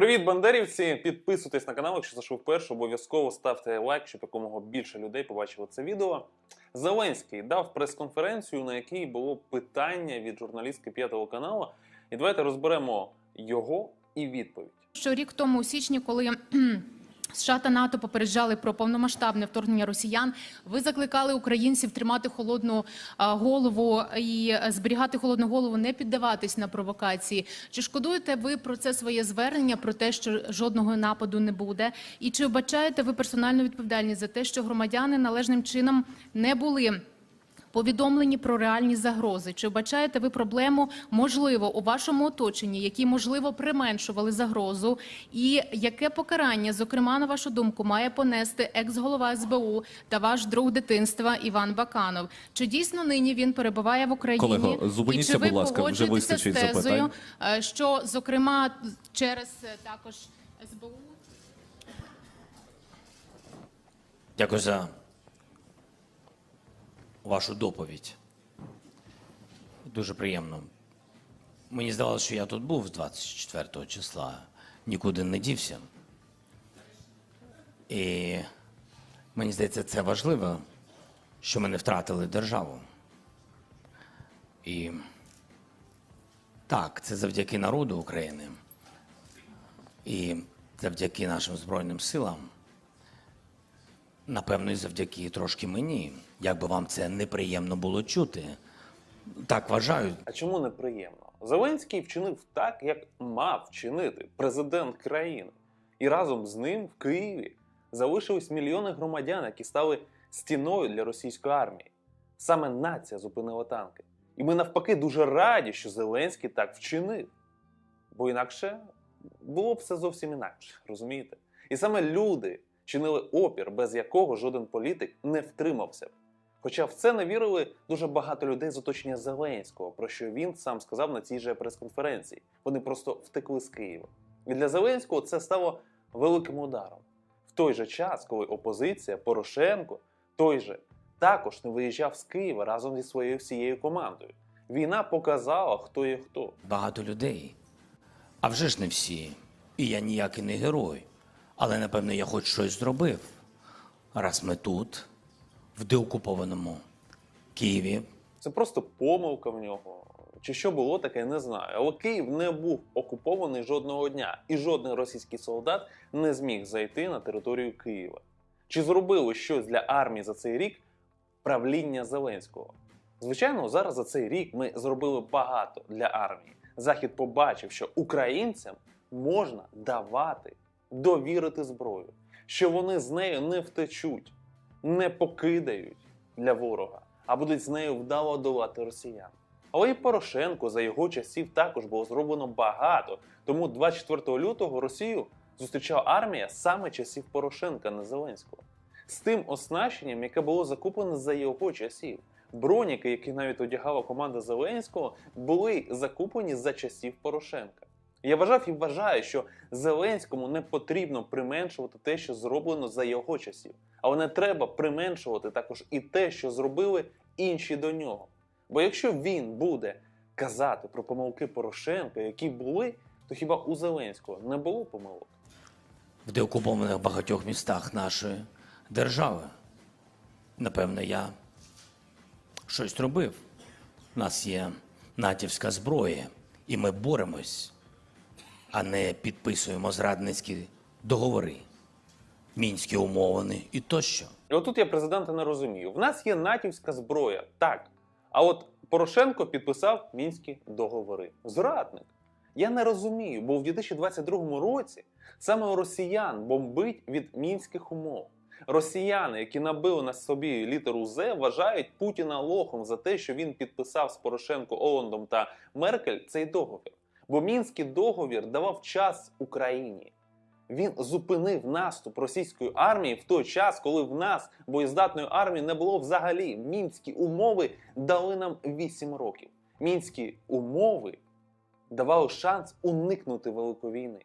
Привіт, бандерівці! Підписуйтесь на канал, якщо зайшов вперше, обов'язково ставте лайк, щоб якомога більше людей побачило це відео. Зеленський дав прес-конференцію, на якій було питання від журналістки п'ятого каналу. І давайте розберемо його і відповідь. що рік тому у січні, коли США та НАТО попереджали про повномасштабне вторгнення росіян, ви закликали українців тримати холодну голову і е, зберігати холодну голову, не піддаватись на провокації. Чи шкодуєте ви про це своє звернення, про те, що жодного нападу не буде? І чи вбачаєте ви персональну відповідальність за те, що громадяни належним чином не були? Повідомлені про реальні загрози. Чи вбачаєте ви проблему, можливо, у вашому оточенні, які можливо применшували загрозу, і яке покарання, зокрема, на вашу думку, має понести екс-голова СБУ та ваш друг дитинства Іван Баканов? Чи дійсно нині він перебуває в Україні? Колего, зупиніться, і чи ви будь ласка, вже вистачить з тезою, запитань. е, що зокрема через е, також СБУ? Дякую за вашу доповідь. Дуже приємно. Мені здавалося, що я тут був з 24 числа, нікуди не дівся. І мені здається, це важливо, що ми не втратили державу. І так, це завдяки народу України і завдяки нашим Збройним силам. Напевно, і завдяки трошки мені, як би вам це неприємно було чути. Так вважаю. А чому неприємно? Зеленський вчинив так, як мав вчинити президент країни. І разом з ним в Києві залишились мільйони громадян, які стали стіною для російської армії. Саме нація зупинила танки. І ми навпаки дуже раді, що Зеленський так вчинив. Бо інакше було б все зовсім інакше, розумієте? І саме люди чинили опір, без якого жоден політик не втримався б. Хоча в це не вірили дуже багато людей з оточення Зеленського, про що він сам сказав на цій же прес-конференції. Вони просто втекли з Києва. І для Зеленського це стало великим ударом. В той же час, коли опозиція Порошенко той же також не виїжджав з Києва разом зі своєю всією командою. Війна показала, хто є хто. Багато людей. А вже ж не всі. І я ніякий не герой. Але напевно я хоч щось зробив. Раз ми тут, в деокупованому Києві, Це просто помилка в нього. Чи що було таке, не знаю. Але Київ не був окупований жодного дня, і жоден російський солдат не зміг зайти на територію Києва. Чи зробило щось для армії за цей рік правління Зеленського? Звичайно, зараз за цей рік ми зробили багато для армії. Захід побачив, що українцям можна давати, довірити зброю, що вони з нею не втечуть, не покидають для ворога, а будуть з нею вдало долати росіян. Але і Порошенко за його часів також було зроблено багато. Тому 24 лютого Росію зустрічала армія саме часів Порошенка, не Зеленського. З тим оснащенням, яке було закуплене за його часів. Броніки, які навіть одягала команда Зеленського, були закуплені за часів Порошенка. Я вважав і вважаю, що Зеленському не потрібно применшувати те, що зроблено за його часів. Але не треба применшувати також і те, що зробили інші до нього. Бо якщо він буде казати про помилки Порошенка, які були, то хіба у Зеленського не було помилок? в деокупованих багатьох містах нашої держави. Напевно, я щось робив. У нас є натівська зброя, і ми боремось, а не підписуємо зрадницькі договори, мінські умовини і тощо. Отут я президента не розумію. В нас є натівська зброя, так. А от Порошенко підписав мінські договори. Зрадник. Я не розумію, бо в 2022 році саме росіян бомбить від мінських умов. Росіяни, які набили на собі літеру З, вважають Путіна лохом за те, що він підписав з Порошенко, Оландом та Меркель цей договір. Бо мінський договір давав час Україні. Він зупинив наступ російської армії в той час, коли в нас боєздатної армії не було взагалі. Мінські умови дали нам 8 років. Мінські умови давали шанс уникнути великої війни.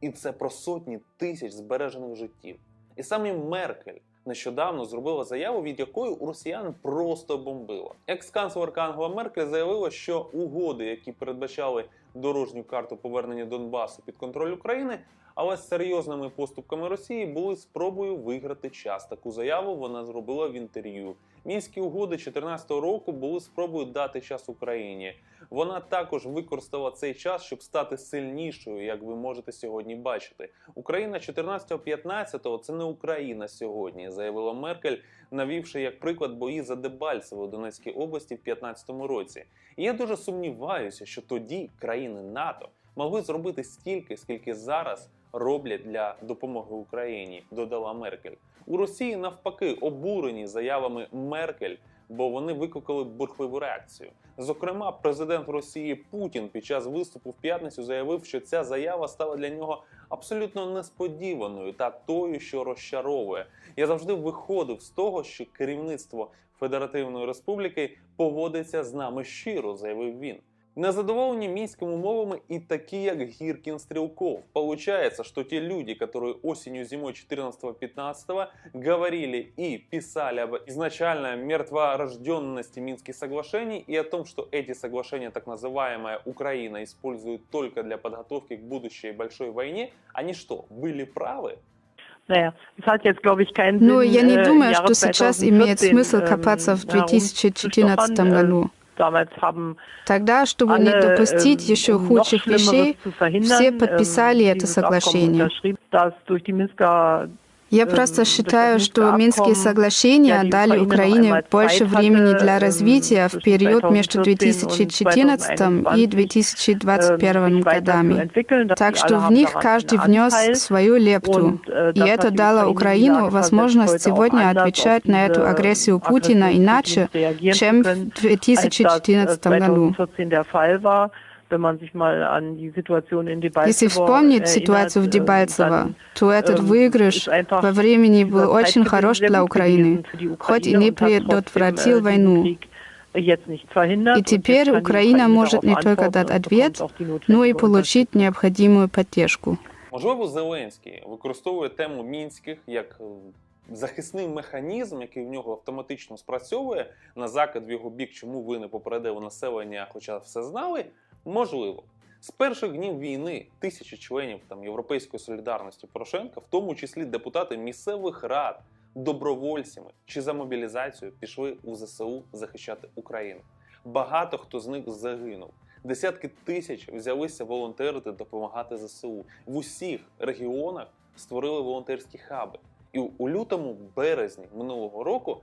І це про сотні тисяч збережених життів. І саме Меркель нещодавно зробила заяву, від якої у росіян просто бомбило. Екс-канцлерка Ангела Меркель заявила, що угоди, які передбачали дорожню карту повернення Донбасу під контроль України, але з серйозними поступками Росії були спробою виграти час. Таку заяву вона зробила в інтерв'ю. Мінські угоди 2014 року були спробою дати час Україні. Вона також використала цей час, щоб стати сильнішою, як ви можете сьогодні бачити. Україна 14-15 – це не Україна сьогодні, заявила Меркель, навівши як приклад бої за Дебальцево у Донецькій області в 15 році. І я дуже сумніваюся, що тоді країни НАТО могли зробити стільки, скільки зараз роблять для допомоги Україні, додала Меркель. У Росії навпаки обурені заявами Меркель, бо вони викликали бурхливу реакцію. Зокрема, президент Росії Путін під час виступу в п'ятницю заявив, що ця заява стала для нього абсолютно несподіваною та тою, що розчаровує. Я завжди виходив з того, що керівництво Федеративної Республіки поводиться з нами щиро, заявив він. Незадоволені мінськими умовами и такие, як Гиркин Стрелков. Получается, что те люди, которые осенью, зимой 14-15 говорили и писали об изначально мертворожденности Минских соглашений и о том, что эти соглашения, так называемая Украина, использует только для подготовки к будущей большой войне, они что, были правы? Ну, я не думаю, Jahre что сейчас имеет 2014, смысл ähm, копаться в herumzustochern. 2014 Äh, году. Тогда, чтобы не допустить ähm, еще um худших вещей, все подписали ähm, это соглашение. Я просто считаю, что Минские соглашения дали Украине больше времени для развития в период между 2014 и 2021 годами. Так что в них каждый внес свою лепту. И это дало Украину возможность сегодня отвечать на эту агрессию Путина иначе, чем в 2014 году. 2014 der Fall war. Wenn man sich mal an die Situation in Дебальцево Если вспомнить ситуацию в erinnert, äh, Дебальцево, dann, то этот ähm, выигрыш ist einfach во времени dieser был очень Zeitgewinn хорош sehr для gut Украины, gewesen für die хоть и Ukraine не und hat trotzdem, предотвратил äh, diesen войну. Krieg jetzt nicht verhindert. И Und теперь jetzt kann die Украина Ukraine может не darauf только antworten дать und ответ, bekommt auch die но и notwendige получить необходимую поддержку. Можливо, Зеленський використовує тему мінських як е, захисний механізм, який в нього автоматично спрацьовує на закид в його бік, чому ви не попередили населення, хоча все знали. Можливо. З перших днів війни тисячі членів там Європейської солідарності Порошенка, в тому числі депутати місцевих рад, добровольцями чи за мобілізацію пішли у ЗСУ захищати Україну. Багато хто з них загинув. Десятки тисяч взялися волонтерити допомагати ЗСУ. В усіх регіонах створили волонтерські хаби. І у лютому, березні минулого року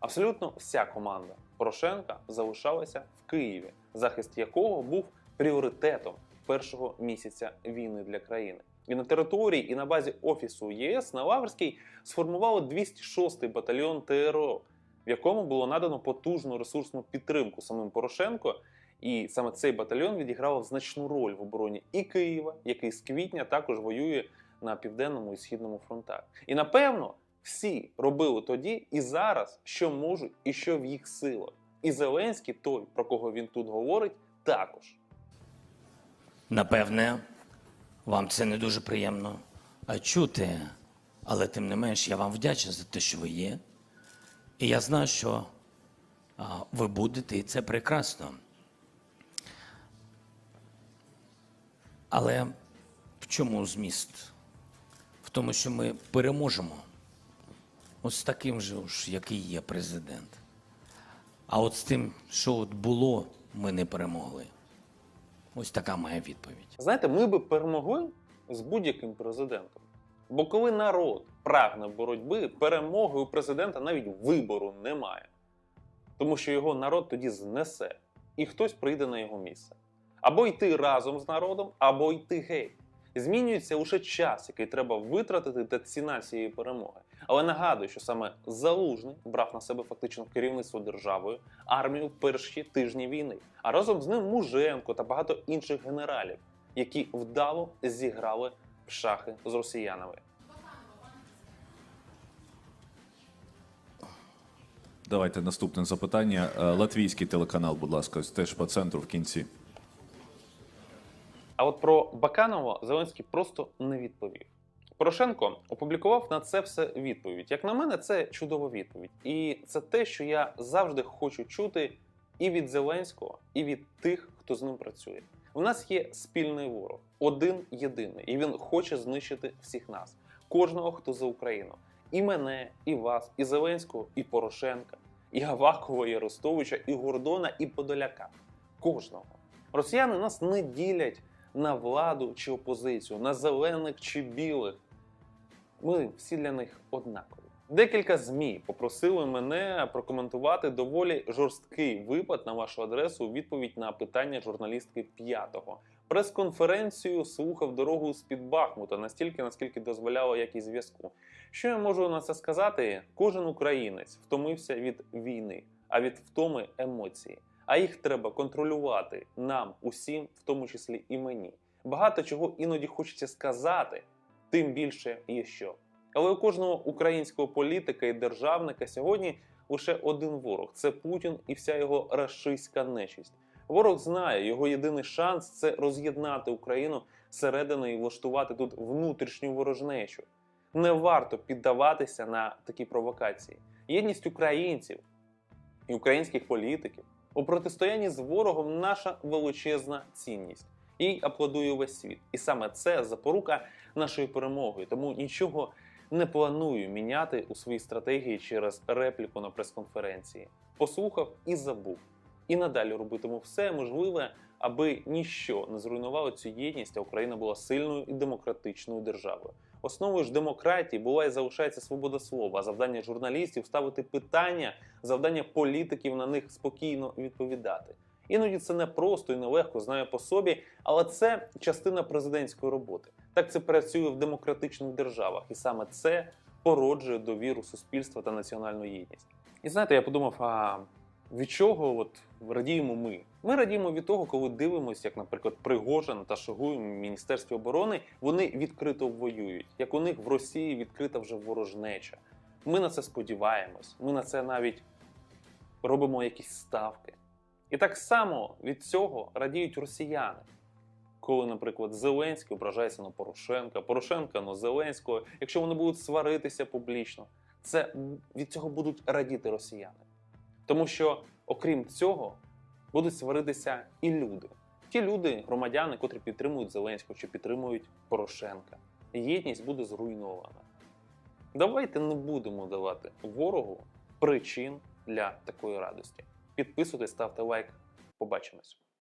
абсолютно вся команда Порошенка залишалася в Києві, захист якого був пріоритетом першого місяця війни для країни. І на території, і на базі офісу ЄС на Лаврській сформували 206-й батальйон ТРО, в якому було надано потужну ресурсну підтримку самим Порошенко. І саме цей батальйон відіграв значну роль в обороні і Києва, який з квітня також воює на південному і східному фронтах. І напевно всі робили тоді і зараз, що можуть, і що в їх силах. І Зеленський, той, про кого він тут говорить, також. Напевне, вам це не дуже приємно чути, але тим не менш я вам вдячний за те, що ви є. І я знаю, що ви будете, і це прекрасно. Але в чому зміст? В тому, що ми переможемо. Ось таким же, який є президент. А от з тим, що от було, ми не перемогли. Ось така моя відповідь. Знаєте, ми би перемогли з будь-яким президентом. Бо коли народ прагне боротьби, перемоги у президента навіть вибору немає. Тому що його народ тоді знесе, і хтось прийде на його місце. Або йти разом з народом, або йти геть. Змінюється лише час, який треба витратити та ціна цієї перемоги. Але нагадую, що саме Залужний брав на себе фактично керівництво державою, армію перші тижні війни, а разом з ним Муженко та багато інших генералів, які вдало зіграли в шахи з росіянами. Давайте наступне запитання. Е, Латвійський телеканал, будь ласка, теж по центру в кінці. А от про Баканова Зеленський просто не відповів. Порошенко опублікував на це все відповідь. Як на мене, це чудова відповідь. І це те, що я завжди хочу чути і від Зеленського, і від тих, хто з ним працює. У нас є спільний ворог, один єдиний, і він хоче знищити всіх нас, кожного, хто за Україну. І мене, і вас, і Зеленського, і Порошенка, і Авакова, і Арестовича, і Гордона, і Подоляка. Кожного. Росіяни нас не ділять на владу чи опозицію, на зелених чи білих. Ми всі для них однакові. Декілька ЗМІ попросили мене прокоментувати доволі жорсткий випад на вашу адресу у відповідь на питання журналістки п'ятого. Прес-конференцію слухав дорогу з під Бахмута настільки, наскільки дозволяла якість зв'язку. Що я можу на це сказати? Кожен українець втомився від війни, а від втоми емоції. А їх треба контролювати нам, усім, в тому числі і мені. Багато чого іноді хочеться сказати, тим більше є що. Але у кожного українського політика і державника сьогодні лише один ворог це Путін і вся його рашистська нечисть. Ворог знає, його єдиний шанс це роз'єднати Україну зсередини і влаштувати тут внутрішню ворожнечу. Не варто піддаватися на такі провокації. Єдність українців і українських політиків у протистоянні з ворогом наша величезна цінність. Їй аплодує весь світ. І саме це запорука нашої перемоги. Тому нічого не планую міняти у своїй стратегії через репліку на прес-конференції. Послухав і забув. І надалі робитиму все можливе, аби ніщо не зруйнувало цю єдність, а Україна була сильною і демократичною державою. Основою ж демократії була і залишається свобода слова, завдання журналістів ставити питання, завдання політиків на них спокійно відповідати. Іноді це не просто і нелегко, знаю по собі, але це частина президентської роботи. Так це працює в демократичних державах, і саме це породжує довіру суспільства та національну єдність. І знаєте, я подумав, а від чого от радіємо ми? Ми радіємо від того, коли дивимося, як, наприклад, Пригожин та Шойгу в Міністерстві оборони вони відкрито воюють, як у них в Росії відкрита вже ворожнеча. Ми на це сподіваємось, ми на це навіть робимо якісь ставки. І так само від цього радіють росіяни. Коли, наприклад, Зеленський ображається на Порошенка, Порошенка на Зеленського, якщо вони будуть сваритися публічно, це від цього будуть радіти росіяни. Тому що, окрім цього, будуть сваритися і люди. Ті люди, громадяни, котрі підтримують Зеленського чи підтримують Порошенка. Єдність буде зруйнована. Давайте не будемо давати ворогу причин для такої радості. Підписуйтесь, ставте лайк. Побачимось.